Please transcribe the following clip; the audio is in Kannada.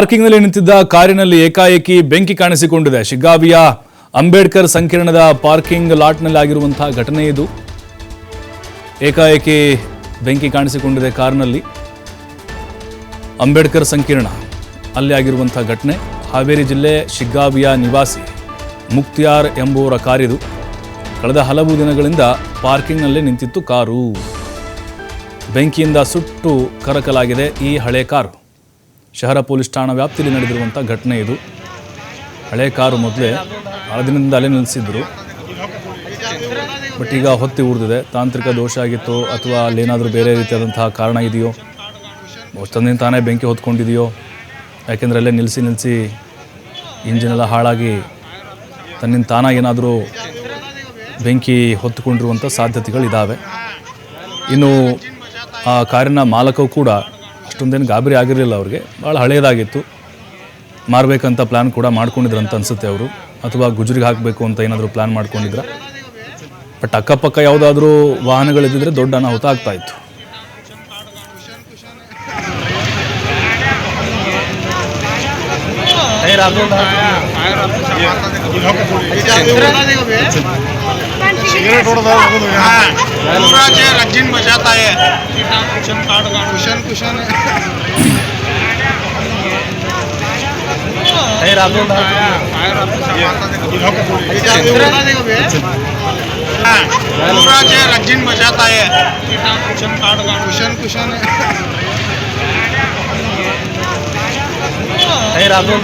ಪಾರ್ಕಿಂಗ್ನಲ್ಲಿ ನಿಂತಿದ್ದ ಕಾರಿನಲ್ಲಿ ಏಕಾಏಕಿ ಬೆಂಕಿ ಕಾಣಿಸಿಕೊಂಡಿದೆ. ಶಿಗ್ಗಾವಿಯ ಅಂಬೇಡ್ಕರ್ ಸಂಕೀರ್ಣದ ಪಾರ್ಕಿಂಗ್ ಲಾಟ್ನಲ್ಲಿ ಆಗಿರುವಂತಹ ಘಟನೆ ಇದು. ಏಕಾಏಕಿ ಬೆಂಕಿ ಕಾಣಿಸಿಕೊಂಡಿದೆ ಕಾರ್ನಲ್ಲಿ. ಅಂಬೇಡ್ಕರ್ ಸಂಕೀರ್ಣ, ಅಲ್ಲಿ ಆಗಿರುವಂತಹ ಘಟನೆ. ಹಾವೇರಿ ಜಿಲ್ಲೆ ಶಿಗ್ಗಾವಿಯ ನಿವಾಸಿ ಮುಕ್ತಿಯಾರ್ ಎಂಬುವರ ಕಾರಿದು. ಕಳೆದ ಹಲವು ದಿನಗಳಿಂದ ಪಾರ್ಕಿಂಗ್ನಲ್ಲಿ ನಿಂತಿತ್ತು ಕಾರು. ಬೆಂಕಿಯಿಂದ ಸುಟ್ಟು ಕರಕಲಾಗಿದೆ ಈ ಹಳೆ ಕಾರು. ಶಹರ ಪೊಲೀಸ್ ಠಾಣಾ ವ್ಯಾಪ್ತಿಯಲ್ಲಿ ನಡೆದಿರುವಂಥ ಘಟನೆ ಇದು. ಹಳೆ ಕಾರು ಮೊದಲೇ ಆ ದಿನದಿಂದ ಅಲ್ಲೇ ನಿಲ್ಲಿಸಿದ್ರು. ಬಟ್ ಈಗ ಹೊತ್ತಿ ಉರಿದಿದೆ. ತಾಂತ್ರಿಕ ದೋಷ ಆಗಿತ್ತು ಅಥವಾ ಅಲ್ಲೇನಾದರೂ ಬೇರೆ ರೀತಿಯಾದಂತಹ ಕಾರಣ ಇದೆಯೋ? ತಂದಿನ ತಾನೇ ಬೆಂಕಿ ಹೊತ್ಕೊಂಡಿದೆಯೋ? ಯಾಕೆಂದರೆ ಅಲ್ಲೇ ನಿಲ್ಲಿಸಿ ನಿಲ್ಲಿಸಿ ಇಂಜಿನೆಲ್ಲ ಹಾಳಾಗಿ ತನ್ನಿಂದ ತಾನಾಗೇನಾದರೂ ಬೆಂಕಿ ಹೊತ್ತುಕೊಂಡಿರುವಂಥ ಸಾಧ್ಯತೆಗಳಿದ್ದಾವೆ ಇನ್ನು ಆ ಕಾರಿನ ಮಾಲಕವು ಕೂಡ ಅಷ್ಟೊಂದೇನು ಗಾಬರಿ ಆಗಿರಲಿಲ್ಲ ಅವ್ರಿಗೆ. ಭಾಳ ಹಳೆಯದಾಗಿತ್ತು ಮಾರಬೇಕಂತ ಪ್ಲ್ಯಾನ್ ಕೂಡ ಮಾಡ್ಕೊಂಡಿದ್ರು ಅಂತ ಅನಿಸುತ್ತೆ ಅವರು. ಅಥವಾ ಗುಜರಿಗೆ ಹಾಕಬೇಕು ಅಂತ ಏನಾದರೂ ಪ್ಲ್ಯಾನ್ ಮಾಡ್ಕೊಂಡಿದ್ರ? ಬಟ್ ಅಕ್ಕಪಕ್ಕ ಯಾವುದಾದ್ರೂ ವಾಹನಗಳಿದ್ದರೆ ದೊಡ್ಡ ಅನಾಹುತ ಆಗ್ತಾ ಇತ್ತು. रंजीन बजाता है। कुशन कुशन कुशन पूरा रंजीन बजाता है। कुशन काढ कुशन कुशन हे राजू